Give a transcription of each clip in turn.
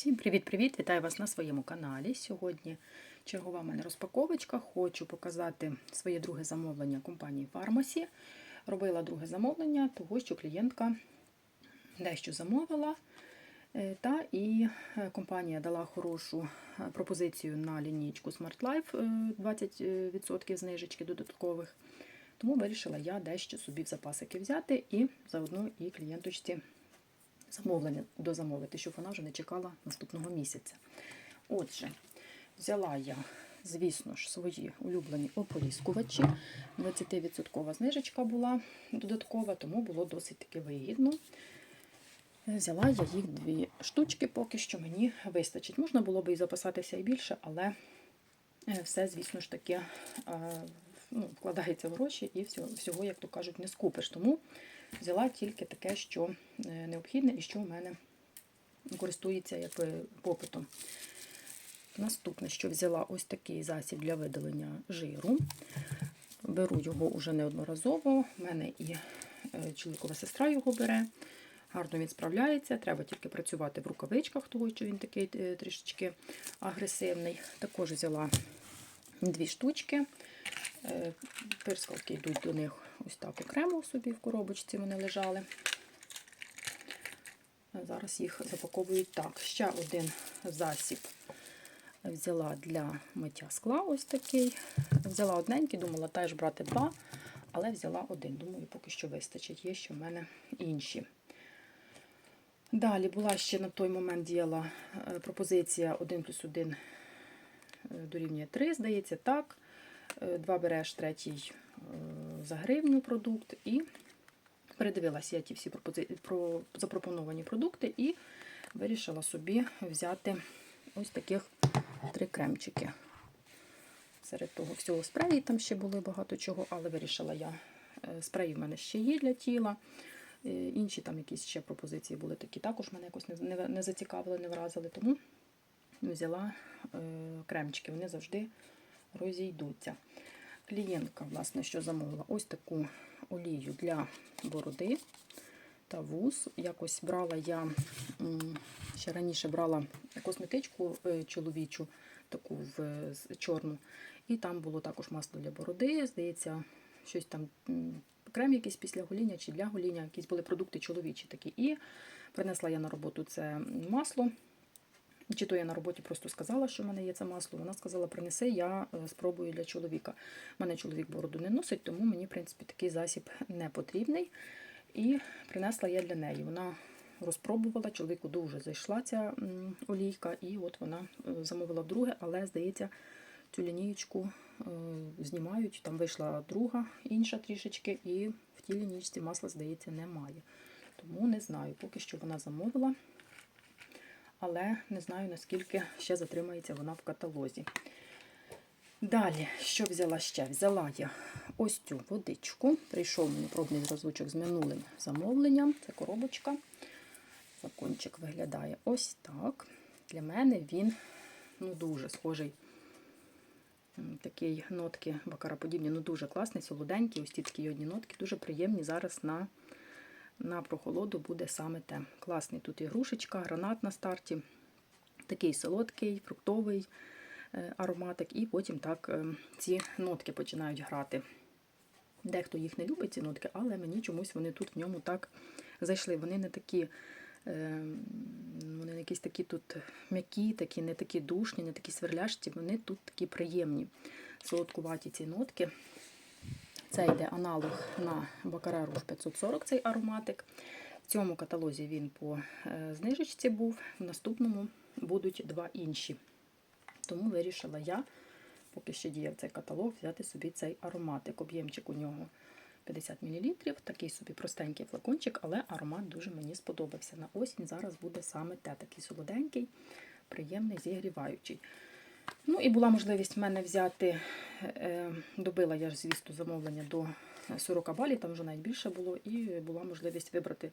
Всім привіт-привіт! Вітаю вас на своєму каналі. Сьогодні чергова в мене розпаковочка. Хочу показати своє друге замовлення компанії Фармасі. Робила друге замовлення, того що клієнтка дещо замовила. Е, Та і е, компанія дала хорошу е, пропозицію на лінійку Smart Life е, 20% знижечки додаткових. Тому вирішила я дещо собі в запасики взяти і заодно і клієнточці замовлення дозамовити, щоб вона вже не чекала наступного місяця. Отже, взяла я, звісно ж, свої улюблені ополіскувачі. 20% знижечка була додаткова, тому було досить таки вигідно. Взяла я їх дві штучки, поки що мені вистачить. Можна було б і запасатися і більше, але е, все, звісно ж таки, е, ну, вкладається в гроші і всього, як то кажуть, не скупиш. Тому взяла тільки таке, що е, необхідне і що в мене користується якби, попитом. Наступне, що взяла ось такий засіб для видалення жиру. Беру його уже неодноразово. У мене і е, чоловікова сестра його бере. Гарно він справляється, треба тільки працювати в рукавичках, тому що він такий е, трішечки агресивний. Також взяла дві штучки. Е, Пирскалки йдуть до них ось так окремо собі в коробочці вони лежали. Зараз їх запаковують так. Ще один засіб взяла для миття скла ось такий. Взяла одненький, думала теж брати два, але взяла один. Думаю, поки що вистачить. Є ще в мене інші. Далі була ще на той момент діяла е, пропозиція 1 плюс 1 дорівнює 3, здається, так. Е, Два береш, третій е, за гривню продукт. І передивилася я ті всі про запропоновані продукти і вирішила собі взяти ось таких три кремчики. Серед того всього спреї там ще були багато чого, але вирішила я. е, Спреї в мене ще є для тіла. Інші там якісь ще пропозиції були такі, також мене якось не, не, зацікавили, не вразили. Тому взяла кремчики, вони завжди розійдуться. Клієнтка, власне, що замовила ось таку олію для бороди та вуз. Якось брала я ще раніше брала косметичку е, чоловічу, таку в чорну, і там було також масло для бороди. Здається, щось там крем якийсь після гоління чи для гоління, якісь були продукти чоловічі такі. І принесла я на роботу це масло. Чи то я на роботі просто сказала, що в мене є це масло. Вона сказала, принеси, я е, спробую для чоловіка. У мене чоловік бороду не носить, тому мені, в принципі, такий засіб не потрібний. І принесла я для неї. Вона розпробувала, чоловіку дуже зайшла ця олійка, і от вона е, замовила друге, але, здається, цю лінієчку е, знімають. Там вийшла друга, інша трішечки, і в тій лінійці масла, здається, немає. Тому не знаю, поки що вона замовила але не знаю, наскільки ще затримається вона в каталозі. Далі, що взяла ще? Взяла я ось цю водичку. Прийшов мені пробний зразочок з минулим замовленням. Це коробочка. Флакончик виглядає ось так. Для мене він ну, дуже схожий. М, Такий нотки бакараподібні, ну дуже класний, солоденький. Ось ці такі йодні нотки, дуже приємні зараз на на прохолоду буде саме те. Класний тут і грушечка, гранат на старті, такий солодкий, фруктовий е, ароматик, і потім так е, ці нотки починають грати. Дехто їх не любить, ці нотки, але мені чомусь вони тут в ньому так зайшли. Вони не такі, е, вони якісь такі тут м'які, такі, не такі душні, не такі сверляшті, вони тут такі приємні, солодкуваті ці нотки. Це йде аналог на Бакара Руж 540 цей ароматик. В цьому каталозі він по е, знижечці був, в наступному будуть два інші. Тому вирішила я, поки ще діяв цей каталог, взяти собі цей ароматик. Об'ємчик у нього 50 мл, такий собі простенький флакончик, але аромат дуже мені сподобався. На осінь зараз буде саме те, такий солоденький, приємний, зігріваючий. Ну і була можливість в мене взяти, е, добила я звісно, замовлення до 40 балів, там вже навіть більше було, і була можливість вибрати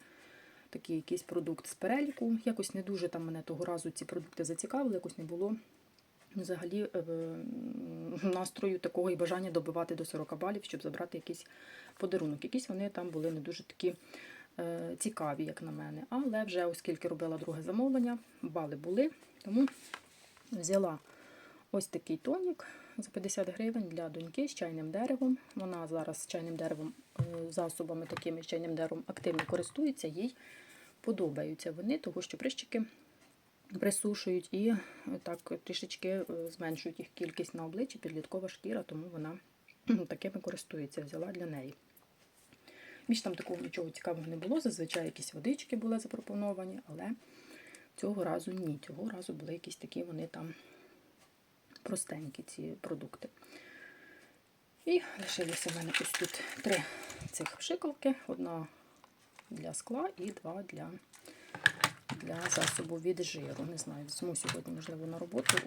такий якийсь продукт з переліку. Якось не дуже там мене того разу ці продукти зацікавили, якось не було взагалі е, настрою такого і бажання добивати до 40 балів, щоб забрати якийсь подарунок. Якісь вони там були не дуже такі е, цікаві, як на мене. Але вже, оскільки робила друге замовлення, бали були, тому взяла ось такий тонік за 50 гривень для доньки з чайним деревом. Вона зараз з чайним деревом, е, засобами такими з чайним деревом активно користується, їй подобаються вони, тому що прищики присушують і е, так трішечки е, зменшують їх кількість на обличчі, підліткова шкіра, тому вона такими користується, взяла для неї. Більш там такого нічого цікавого не було. Зазвичай якісь водички були запропоновані, але цього разу ні. Цього разу були якісь такі вони там простенькі ці продукти. І лишилися в мене ось тут три цих пшикалки: одна для скла і два для, для засобу від жиру. Не знаю, візьму сьогодні, можливо, на роботу.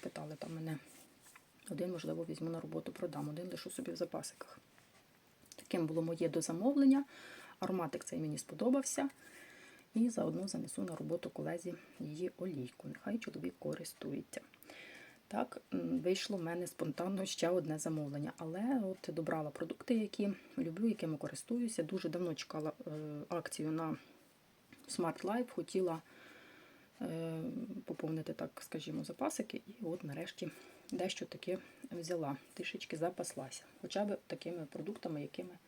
Питали там мене. Один, можливо, візьму на роботу, продам, один лишу собі в запасиках. Таким було моє дозамовлення. Ароматик цей мені сподобався. І заодно занесу на роботу колезі її олійку. Нехай чоловік користується. Так, вийшло в мене спонтанно ще одне замовлення. Але от добрала продукти, які люблю, якими користуюся. Дуже давно чекала е, акцію на Smart Life, хотіла е, поповнити, так скажімо, запасики, і от нарешті дещо таке взяла, трішечки запаслася. Хоча б такими продуктами, якими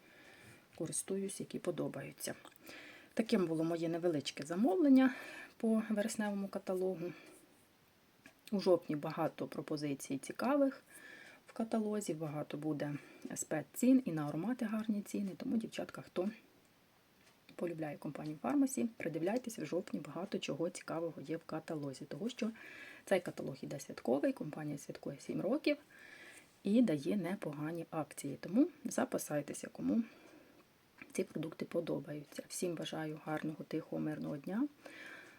користуюсь, які подобаються. Таким було моє невеличке замовлення по вересневому каталогу. У жовтні багато пропозицій цікавих в каталозі, багато буде спеццін і на аромати гарні ціни. Тому, дівчатка, хто полюбляє компанію Фармасі, придивляйтесь в жовтні багато чого цікавого є в каталозі. Тому що цей каталог іде святковий, компанія святкує 7 років і дає непогані акції. Тому запасайтеся, кому ці продукти подобаються. Всім бажаю гарного, тихого, мирного дня,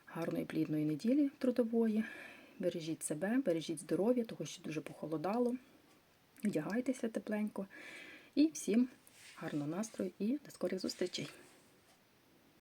гарної плідної неділі трудової. Бережіть себе, бережіть здоров'я, того що дуже похолодало. Вдягайтеся тепленько. І всім гарного настрою і до скорих зустрічей!